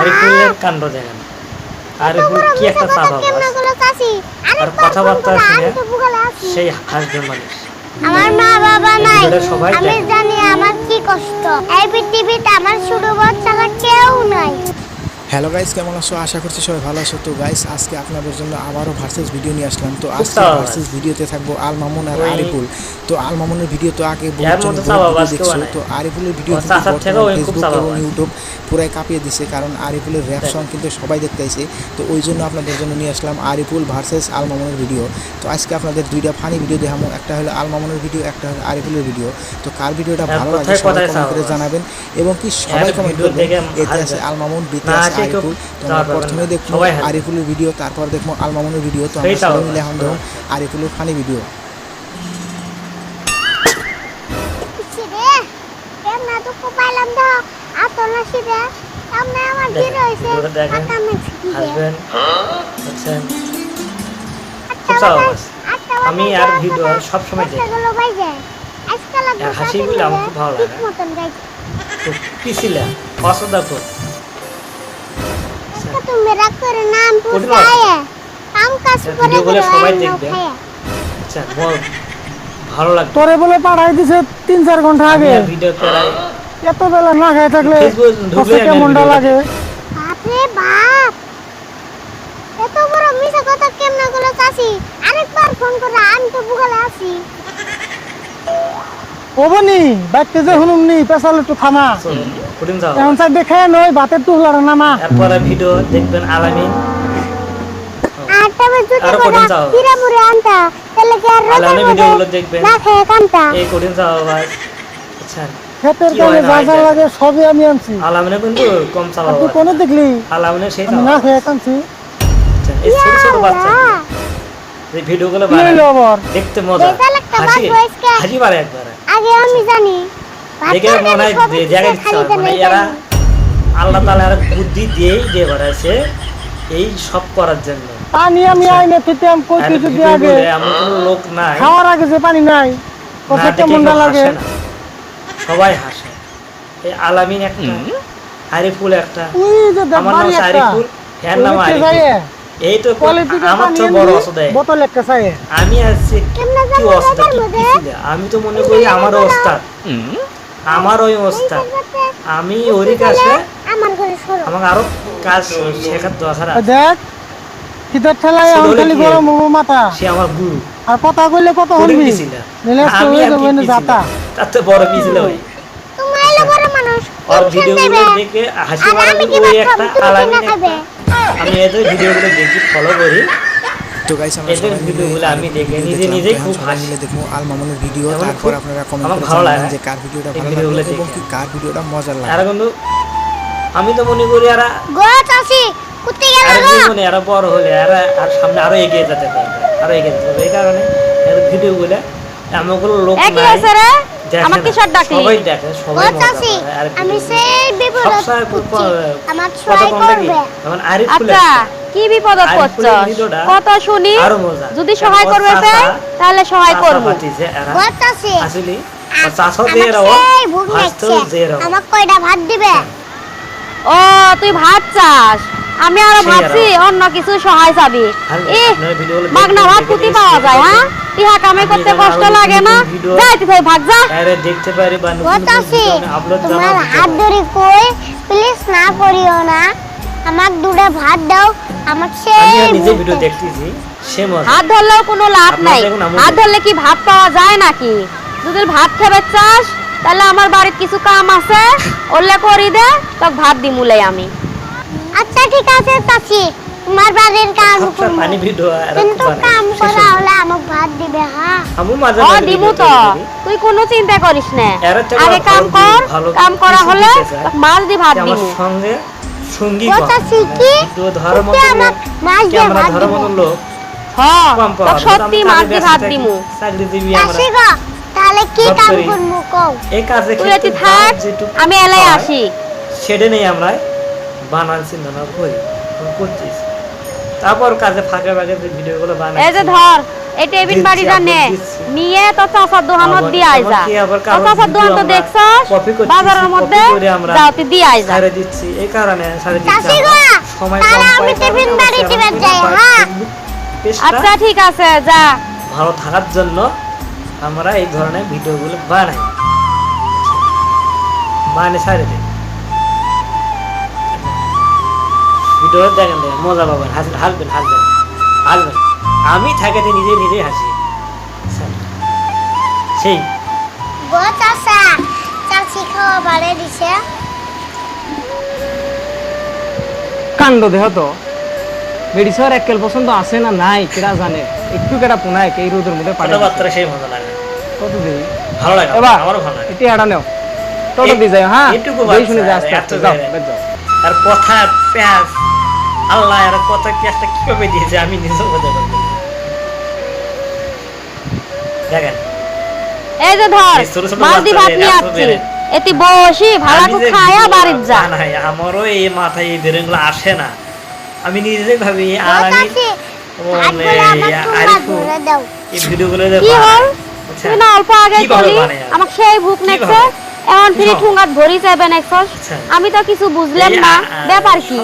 আরিফুলের কাণ্ড দেখেন। আরিফুল কি একটা চাপা আর কথাবার্তা শুনে সেই হাসবে মানুষ। আমার মা বাবা নাই। আমি জানি আমার কি কষ্ট। এই পৃথিবীতে আমার ছোট বাচ্চা কেউ নাই। হ্যালো গাইস কেমন আছো? আশা করছি সবাই ভালো আছো। তো গাইস আজকে আপনাদের জন্য আবারও ভার্সেস ভিডিও নিয়ে আসলাম। তো আজকে ভার্সেস ভিডিওতে থাকব আল মামুন আর আরিফুল। তো আল মামুনের ভিডিও তো আগে দেখছ। তো আরিফুলের ভিডিও ফেসবুক এবং ইউটিউব পুরাই কাঁপিয়ে দিছে কারণ আরিফুলের র্যাপ সং কিন্তু সবাই দেখতে আইছে। তো ওই জন্য আপনাদের জন্য নিয়ে আসলাম আরিফুল ভার্সেস আল মামুনের ভিডিও তো আজকে আপনাদের দুইটা ফানি ভিডিও দেখাবো একটা হলো আল মামুনের ভিডিও একটা হলো আরিফুলের ভিডিও তো কার ভিডিওটা ভালো লাগে সবাই কমেন্ট করে জানাবেন। এবং কি সবাই কমেন্ট করবেন? এতে আছে আল মামুন বিতে আছে প্রথমে দেখব আরিফুলের ভিডিও তারপর দেখব আলমামুনের ভিডিও তো আমরা সবাই মিলে এখন দেখুন আরিফুলের ফানি ভিডিও। আটটা আমি আর ভিডিও। সবসময় হাসি গুলো আমার খুব ভালো লাগে। অসদা তো করে নাম? পুষায় কাম কাজ করে করে সবাই দেখবে। আচ্ছা বল ভালো লাগে তোরে বলে পাঠাই দিছে তিন চার ঘণ্টা আগে। ভিডিও করাই। এত বেলা না খাই থাকলে ফেসবুক আমি কেমনটা ভিডিও লাগে? বাপরে বাপ এত বড় মিশা কথা কেমনে গুলো চাষি আরেকবার ফোন করে আমি তো বুগালে আছি ওবনি বাইকতে যে শুনুম নি পেশাল একটু থামা। এখন সাইড দেখে নই ভাতের টুকলার নামা। এরপরে ভিডিও দেখবেন আলামিন। আচ্ছা সবই আমি আনছি। আলামিনে কিন্তু কম চালাবো তুই কোনে দেখলি? আলামিনে সেই না খেয়ে আচ্ছা, এই ছোট ছোট বাচ্চা। এই ভিডিওগুলো কি হইল দেখতে মজা। হাসি। হাসি পারে একবারে। আগে আমি জানি। দেখে মনে হয় দিচ্ছে মানে এরা আল্লাহ তালা আর বুদ্ধি দিয়েই দিয়ে বেড়াচ্ছে এই সব করার জন্য। পানি আমি আচ্ছা। আইনে তুই আমি কই যদি আগে এমন কোনো লোক নাই। খাওয়ার আগে যে পানি নাই না কেমনটা কেউ লাগে? না। সবাই হাসে। এই আলামিন একটা আরিফুল একটা। আমার নাম হচ্ছে একটা। নাম যায় এই তো আমার তো বড় এমনি বোতল একটা চাই। আমি আছি কি ছিল? আমি তো মনে করি আমার অবস্থা আমার ওই অবস্থা আমি ওর কাছে আমার আমাকে আরও কাজ শেখার দরকার দেখ খিদার ঠেলায় হলে খালি গরম হব মাথা। সে আমার গুরু। আর কথা কইলে কত হলবি নিলে আমি আর? যাতা। তার বড় পিছিল ওই। তুমি এলো বড় মানুষ। টেনশন ভিডিওগুলো দেখে হাসি আর মারে ওই একটা আলামিন একটা আমি এদের ভিডিওগুলো দেখি ফলো করি। তো গাইস আমরা এদের সবাই মিলে ভিডিওগুলো আমি দেখে নিজে এখন খুব হাসি। মিলে দেখব আল মামুনের ভিডিও তারপর আপনারা কমেন্ট করে জানাবেন যে কার ভিডিওটা ভালো লাগল এবং দেখে। কি কার ভিডিওটা মজার লাগে। এরা কিন্তু আমি তো মনে করি এরা গো চাষি কুত্তে গেল আর গো। জীবনে এরা বড় হলে এরা আর সামনে আরও এগিয়ে যেতে পারবে আরও এগিয়ে যেতে পারবে। এই কারণে এর ভিডিওগুলো এমনগুলো লোক নাই। আছে রে। দেখে আমাকে। কিসের ডাকলি? সবাই দেখে সবাই চাষি আমি সেই বিপদ আমার কত দেখি। করবে। যেমন আরিফুল আচ্ছা কি পড়ছ ফুলের কথা শুনি? যদি সহায় করবে চাচা- তাহলে সহায় করব। চাষি আসলে ওর চাচাও আমার যে এরাও সেই ভুল ভাসতেও লাগছে। যে এরাও আমার কয়টা ভাত দিবে? ও তুই ভাত চাস? আমি আরও ভাবছি অন্য কিছু সহায় চাবি। মাগনা ভাত কুটি পাওয়া যায় হ্যাঁ? ইহা কামে আমি করতে কষ্ট লাগে না। যাইতে থাই ভাগ যা। এরা দেখতে পারি বা নতুন গো নতুন চাষি ভিডিও আমি আপলোড তোমার হাত ধরে কই? প্লিজ না করিও না। আমার দুটো ভাত দাও। আমার আমি সেই নিজে ভিডিও দেখতেছি সে মজা হাত ধরলেও কোনো লাভ নাই। হাত ধরলে কি ভাত পাওয়া যায় নাকি? যদি ভাত খেবে চাস তাহলে আমার বাড়ির কিছু কাম আছে। ওলে করি দে তোকে ভাত দিমুলে আমি। আচ্ছা ঠিক আছে চাচি। বাড়ির কাম সবসময় করব। পানি ভিডিও এরা কিন্তু কাম করা হলে আমাকে ভাত দিবে হ্যাঁ? আমি মাঝে ও মাঝে দিমু তো। তুই কোনো চিন্তা করিস না। আগে কাম কর কাম করা হলে মাছ দি ভাত আমার সঙ্গে সঙ্গী মতো কুত্তে লোক, মাছ দিয়ে ভাত দিবে? লোক? হ্যাঁ। সত্যি মাছ দি ভাত চাকরিজীবী আমরা। তাহলে কি কাম করি। করব কও? এই কাজে তুই থাক আমি এলাই আসি। সেটা নেই আমরা বানান চিন্তা না করি। আমি করতেছি তারপর কাজে ফাঁকে ফাঁকে যে ভিডিওগুলো বানাই এই যে ধর এই টেবিল দিচ্ছি, বাড়িটা নে। নিয়ে তো চাচার আবার দিয়ে আয় যা তো চাচার দোকান তো দেখছস? বাজারের মধ্যে যাও তুই দিয়ে আয় যা দিচ্ছি। এই কারণে সারে দিচ্ছি সময় কম আমি পাই টিফিন কারণে বাড়ি আমরা যাই, হ্যাঁ? আচ্ছা ঠিক আছে যা। ভালো থাকার জন্য আমরা এই ধরনের ভিডিওগুলো বানাই। মানে সারে দিই ভিডিও দেখেন দেখেন মজা পাবেন হাসবেন হাসবেন হাসবেন হাসবেন আমি থাকাতে নিজে নিজে হাসি আচ্ছা। সেই। কাণ্ড দেহ তো মেডিসর একেল পছন্দ আছে না নাই কেরা জানে? একটু কেটা পোনায় এই রোদের মধ্যে পারে কথাবার্তা সেই মজা লাগে। কত দিই ভালো লাগে এবার আমারও ভালো লাগে। এটি আড়া নেও। টোটো দিয়ে যাও হ্যাঁ এইটুকু শুনে বাচ্চা, যা আস্তে আস্তে যাও। যাও। আর কথা প্যাঁচ আল্লাহ আর কথা পেঁয়াজটা কীভাবে দিয়েছে আমি নিজেও বোঝা পারব না। দেখেন এই যে ধর এই ছোট ছোট মালদি ভাত বাচ্চাদের নিয়ে আসছি বেড়ে। বসি আমি খায়া বাড়ির যা বানাই, আমারও এই মাথায় এই বেরেনগুলো আসে না আমি নিজেই ভাবি আর আমি এই ভিডিওগুলো হল আচ্ছা, না অল্প আগে বলি আমাকে সেই ভুক নেছে? এখন ফিরি? ঠুঙ্গাত ভরি যাবে আচ্ছা। আমি তো কিছু বুঝলাম না ব্যাপার কি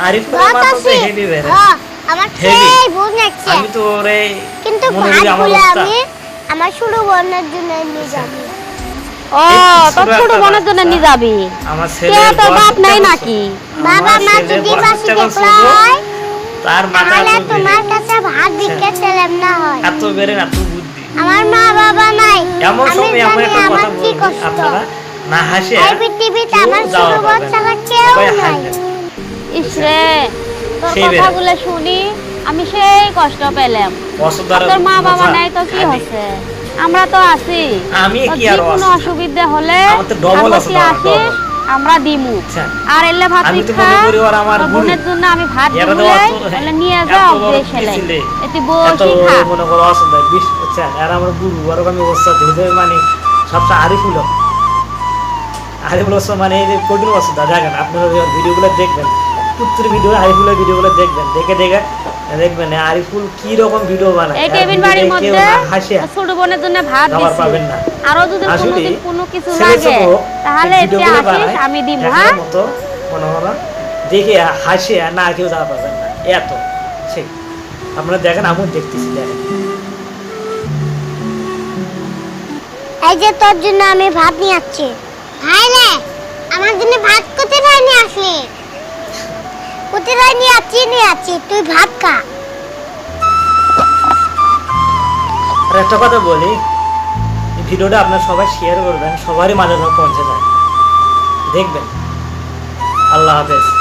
হেভি আমার সেই ভুল লাগছে আমি তো ওরে কিন্তু করি আমার ভাতগুলো আমি আমার শুরু বন্যার জন্য নিয়ে যাবি। ও তোর ছোট ছোট বোনের জন্য নিয়ে যাবি? আমার ছেলে তোর বাপ নাই নাকি? বাবা মা যদি পাশে হয় তার মাথা তাহলে তোমার কাছে ভাত ভিক্ষে চাইলাম না হয়। এত বেড়ে এত বুদ্ধি। আমার মা বাবা নাই। এমন সময় একটা আমার কথা আপনারা না হাসে এই পৃথিবীতে আমার ছোট পাবে না। কেউ নাই। ইসরে তোর। কথাগুলো শুনি আমি সেই কষ্ট পেলাম। তোর মা বাবা নাই তো কি হচ্ছে? আমরা তো আছি। আমি কি আরও কোনো অসুবিধা হলে আমার আসিস দিমু। আচ্ছা। আর এলে ভাত খা আমার বোনের জন্য আমি ভাত নিয়ে এত যা এতে বসি খা মনে করো অসুবিধা। বিশ বুঝছেন আর আমার গুরু আর আমি অবস্থা ধীরে মানে সবচেয়ে আরিফুল অবস্থা মানে এই যে কঠিন অবস্থা দেখেন আপনারা ভিডিওগুলো দেখবেন প্রত্যেক ভিডিও আরিফুলের ভিডিওগুলো দেখবেন। দেখে দেখে দেখবেন আরিফুল কি রকম ভিডিও বানায়। এই ভিডিও বাড়ির মধ্যে হাসে। ছোট বোনের জন্য ভাত খাবার দিছি। পাবেন না। আরও যদি কোনোদিন কোনো কিছু লাগে তাহলে এতে আসিস আমি দিব হ্যাঁ? মতো মনে করো। দেখে হাসে আর না কেউ দাঁড়া পাবেন না। এত। সেই আপনারা দেখেন আমিও দেখতেছি দেখেন। এই যে তোর জন্য আমি ভাত নিয়ে আসছি। ভাই আমার জন্য ভাত কোথায় নিয়ে আসলি? নিয়ে নিয়ে তুই ভাত খা। আর একটা কথা বলি ভিডিওটা আপনার সবাই শেয়ার করবেন, সবারই পৌঁছে যায়। দেখবেন। আল্লাহ হাফেজ।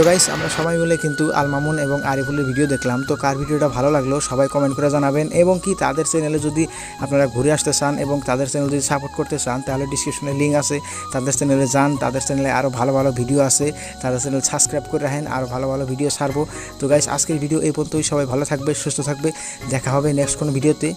তো গাইস আমরা সবাই মিলে কিন্তু আলমামুন এবং আরিফুলের ভিডিও দেখলাম। তো কার ভিডিওটা ভালো লাগল সবাই কমেন্ট করে জানাবেন এবং কি তাদের চ্যানেলে যদি আপনারা ঘুরে আসতে চান এবং তাদের চ্যানেল যদি সাপোর্ট করতে চান, তাহলে ডিসক্রিপশনে লিঙ্ক আছে। তাদের চ্যানেলে যান, তাদের চ্যানেলে আরও ভালো ভালো ভিডিও আছে। তাদের চ্যানেল সাবস্ক্রাইব করে রাখেন আরও ভালো ভালো ভিডিও ছাড়বো। তো গাইস আজকের ভিডিও এই পর্যন্তই। সবাই ভালো থাকবে, সুস্থ থাকবে। দেখা হবে নেক্সট কোনো ভিডিওতে